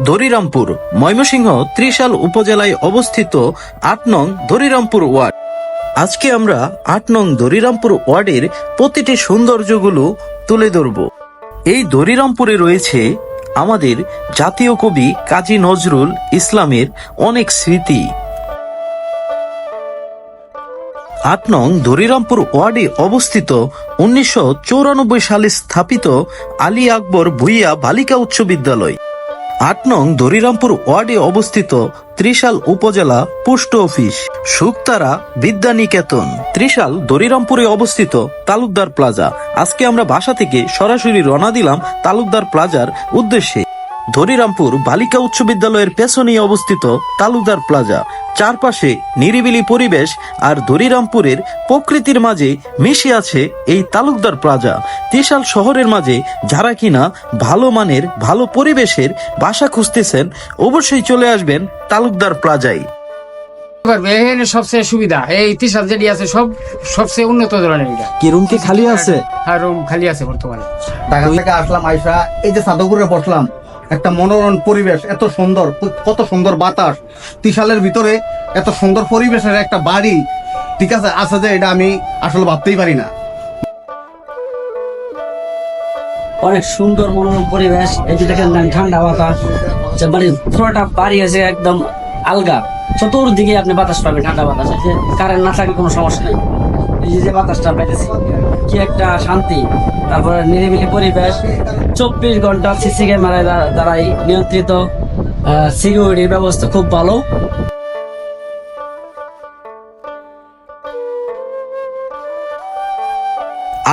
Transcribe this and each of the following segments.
দরিরামপুর, ময়মনসিংহ ত্রিশাল উপজেলায় অবস্থিত আট নং দরিরামপুর ওয়ার্ড। আজকে আমরা আট নং দরিরামপুর ওয়ার্ডের প্রতিটি সৌন্দর্যগুলো তুলে ধরব। এই দরিরামপুরে রয়েছে আমাদের জাতীয় কবি কাজী নজরুল ইসলামের অনেক স্মৃতি। আট নং দরিরামপুর ওয়ার্ডে অবস্থিত উনিশশো সালে স্থাপিত আলী আকবর ভুইয়া বালিকা উচ্চ বিদ্যালয়। আট নং দরিরামপুর ওয়ার্ডে অবস্থিত ত্রিশাল উপজেলা পোস্ট অফিস, সুক্তারা বিদ্যানিকেতন। ত্রিশাল দরিরামপুরে অবস্থিত তালুকদার প্লাজা। আজকে আমরা বাসা থেকে সরাসরি রওনা দিলাম তালুকদার প্লাজার উদ্দেশ্যে। ধরিরামপুর বালিকা উচ্চ বিদ্যালয়ের পেছনেই অবস্থিত তালুকদার প্লাজা। চারপাশে নিরিবিলি পরিবেশ আর ধরিরামপুরের প্রকৃতির মাঝে মিশে আছে এই তালুকদার প্লাজা ত্রিশাল শহরের মাঝে যারা কিনা ভালো মানের ভালো পরিবেশের বাসা খুঁজতেছেন অবশ্যই চলে আসবেন তালুকদার প্লাজায় পারবে এখানে সবচেয়ে সুবিধা এই তিসাল যেটি আছে সব সবচেয়ে উন্নত ধরনের এটা। কি রুম কি খালি আছে? আর রুম খালি আছে বর্তমানে। ঢাকা থেকে আসলাম আইসা এই যে সাদপুরে বসলাম। একটা মনোরম পরিবেশ, এত সুন্দর, কত সুন্দর বাতাস। ত্রিশালের ভিতরে এত সুন্দর পরিবেশের একটা বাড়ি, ঠিক আছে? আছে যে এটা আমি আসলে ভাবতেই পারি না। অনেক সুন্দর মনোরম পরিবেশ যে দেখেন না ঠান্ডা বাতাস, যে মানে পুরোটা বাড়ি আছে একদম আলগা। চতুর্দিকে আপনি বাতাস পাবেন, ঠান্ডা বাতাস যে কারেন্ট না থাকলে কোনো সমস্যা নেই। এই যে যে বাতাসটা পাইতেছি কি একটা শান্তি। তারপরে নিরিবিলি পরিবেশ। চব্বিশ ঘণ্টা সিসি ক্যামেরায় দ্বারাই নিয়ন্ত্রিত সিকিউরিটির ব্যবস্থা খুব ভালো।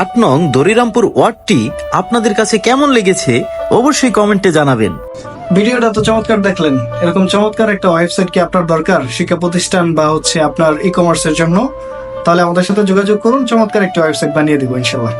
আট নং দরিরামপুর ওয়ার্ডটি আপনাদের কাছে কেমন লেগেছে অবশ্যই কমেন্টে জানাবেন। ভিডিওটা তো চমৎকার দেখলেন। এরকম চমৎকার একটা ওয়েবসাইট কি আপনার দরকার? শিক্ষা প্রতিষ্ঠান বা হচ্ছে আপনার ই কমার্সের জন্য? তাহলে আমাদের সাথে যোগাযোগ করুন চমৎকার একটি ওয়েবসাইট বানিয়ে দিব ইনশাল্লাহ